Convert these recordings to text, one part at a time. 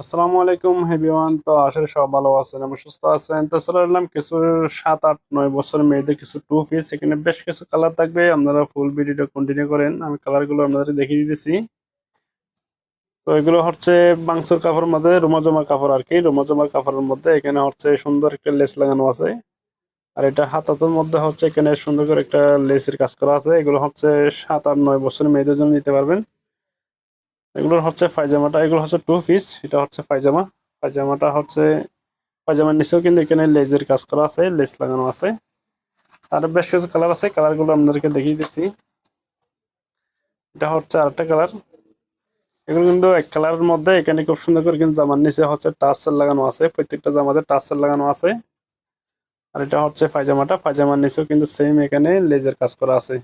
আসসালামু আলাইকুম হেভিওয়ান তো আসলে সব ভালো আছেন, আমি সুস্থ আছেন। তো চলে এলাম কিছু সাত, আট, নয় বছর মেয়েদের কিছু টু পিস এখানে বেশ কিছু কালার থাকবে, আপনারা ফুল ভিডিওটা কন্টিনিউ করেন। আমি কালারগুলো আপনাদের দেখিয়ে দিতেছি। তো এগুলো হচ্ছে বাংসুর কাপড়ের মধ্যে রুমাজমা কাপড় আর কি। রুমাজমা কাপড়ের মধ্যে এখানে হচ্ছে সুন্দর একটা লেস লাগানো আছে। আর এটা হাতাতের মধ্যে হচ্ছে এখানে সুন্দর করে একটা লেসের কাজ করা আছে। এগুলো হচ্ছে সাত, আট, নয় বছর মেয়েদের জন্য নিতে পারবেন। এগুলোর হচ্ছে পায়জামাটা, এগুলো হচ্ছে টু পিস এটা হচ্ছে পায়জামা। পায়জামাটা হচ্ছে পায়জামার নিচেও কিন্তু এখানে লেজের কাজ করা আছে, লেস লাগানো আছে। আর বেশ কিছু কালার আছে কালারগুলো আপনাদেরকে দেখিয়ে দিচ্ছি। এটা হচ্ছে আরেকটা কালার এগুলো কিন্তু এক কালারের মধ্যে এখানে খুব সুন্দর করে কিন্তু জামার নিচে হচ্ছে টাচের লাগানো আছে, প্রত্যেকটা জামাতে টাচের লাগানো আছে। আর এটা হচ্ছে পায়জামাটা, পায়জামার নিচেও কিন্তু সেম এখানে লেজের কাজ করা আছে।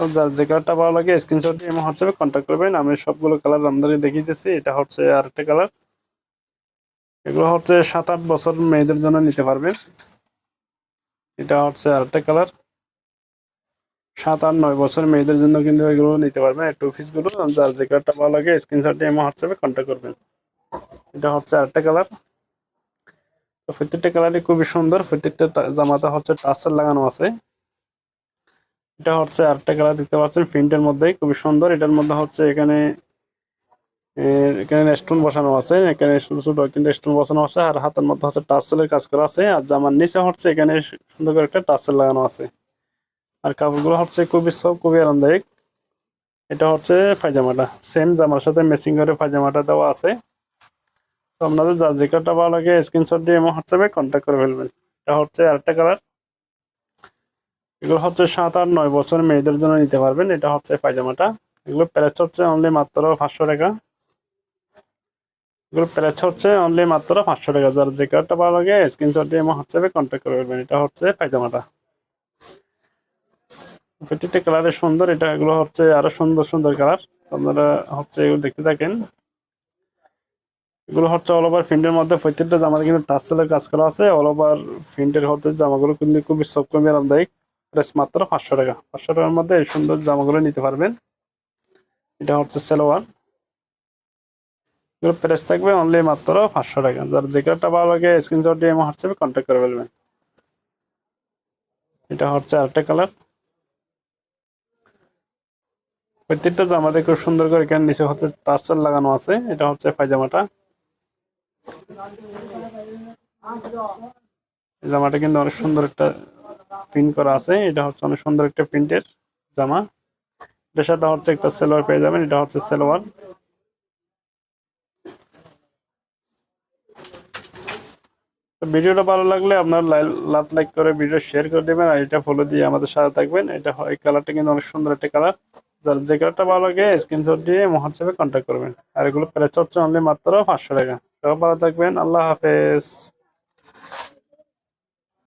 তো যার যে কালারটা ভালো লাগে স্ক্রিনশট দিয়ে আমার হোয়াটসঅ্যাপে কন্ট্যাক্ট করবেন। আমি সবগুলো কালার আপনাদেরকে দেখিয়ে দিচ্ছি এটা হচ্ছে আরেকটা কালার এগুলো হচ্ছে সাত আট বছর মেয়েদের জন্য নিতে পারবেন। এটা হচ্ছে আরেকটা কালার সাত আট নয় বছর মেয়েদের জন্য কিন্তু এগুলো নিতে পারবেন টু পিসগুলো যার যে কালারটা ভালো লাগে স্ক্রিনশট দিয়ে আমার হোয়াটসঅ্যাপে কন্ট্যাক্ট করবেন। এটা হচ্ছে আরেকটা কালার তো প্রত্যেকটা কালারই খুবই সুন্দর। প্রত্যেকটা জামাতে হচ্ছে টাসেল লাগানো আছে। এটা হচ্ছে আরেকটা কালার দেখতে পাচ্ছেন, প্রিন্টের মধ্যেই, খুবই সুন্দর। এটার মধ্যে হচ্ছে এখানে এখানে স্টোন বসানো আছে, এখানে ছোট ছোট কিন্তু স্টোন বসানো আছে, আর হাতের মধ্যে হচ্ছে টাসেলের কাজ করা আছে, আর জামার নিচে হচ্ছে এখানে সুন্দর করে একটা টাসেল লাগানো আছে। আর কাপড়গুলো হচ্ছে খুবই সব, খুবই আরামদায়ক। এটা হচ্ছে পায়জামাটা সেম জামার সাথে ম্যাচিং করে পায়জামাটা দেওয়া আছে। তো আপনাদের যার যে কালারটা ভালো লাগে স্ক্রিনশট দিয়ে আমার হোয়াটসঅ্যাপে কন্ট্যাক্ট করে ফেলবেন। এটা হচ্ছে আরেকটা কালার। এগুলো হচ্ছে সাত আট নয় বছর মেয়েদের জন্য নিতে পারবেন। এটা হচ্ছে পায়জামাটা। এগুলো প্রাইস হচ্ছে অনলি মাত্র পাঁচশো টাকা। এগুলো প্রাইস হচ্ছে অনলি মাত্র পাঁচশো টাকা। যার যে কালারটা ভালো লাগে স্ক্রিনশট দিয়ে হোয়াটসঅ্যাপে কন্ট্যাক্ট করে ফেলবেন এটা হচ্ছে পায়জামাটা। প্রত্যেকটা কালারে সুন্দর। এটা এগুলো হচ্ছে আরও সুন্দর সুন্দর কালার। আপনারা হচ্ছে এগুলো দেখতে থাকেন। এগুলো হচ্ছে অল ওভার প্রিন্টের মধ্যে প্রত্যেকটা জামাতে কিন্তু টাচেলের কাজ করা আছে। অল ওভার প্রিন্টের হচ্ছে জামাগুলো কিন্তু খুবই সব কমে আরামদায়ক। প্রাইস মাত্র পাঁচশো টাকা। পাঁচশো টাকার মধ্যে এই সুন্দর জামাগুলো নিতে পারবেন। এটা হচ্ছে সেলোয়ার। এগুলো প্রাইস থাকবে অনলি মাত্র পাঁচশো টাকা। যার যে কালারটা ভালো লাগে স্ক্রিনশট দিয়ে আমার হোয়াটসঅ্যাপে কন্ট্যাক্ট করে ফেলবেন। এটা হচ্ছে আরেকটা কালার প্রত্যেকটা জামাতে খুব সুন্দর করে এখানে নিচে হচ্ছে টাস্টার লাগানো আছে। এটা হচ্ছে পায়জামাটা। জামাটা কিন্তু অনেক সুন্দর একটা প্রিন্ট করা আছে, এটা হচ্ছে অনেক সুন্দর একটা প্রিন্টের জামা। এটার সাথে হচ্ছে একটা সেলোয়ার পেয়ে যাবেন, এটা হচ্ছে সেলোয়ার ভিডিওটা ভালো লাগলে আপনার লাভ লাইক করে ভিডিও শেয়ার করে দেবেন, আর এটা ফলো দিয়ে আমাদের সাথে থাকবেন। এটা এই কালারটা কিন্তু অনেক সুন্দর একটা কালার যার যে কালারটা ভালো লাগে স্ক্রিনশট দিয়ে হোয়াটসঅ্যাপে কন্ট্যাক্ট করবেন। আর এগুলো প্রাইস হচ্ছে অনলি মাত্র পাঁচশো টাকা। সব ভালো থাকবেন, আল্লাহ হাফেজ।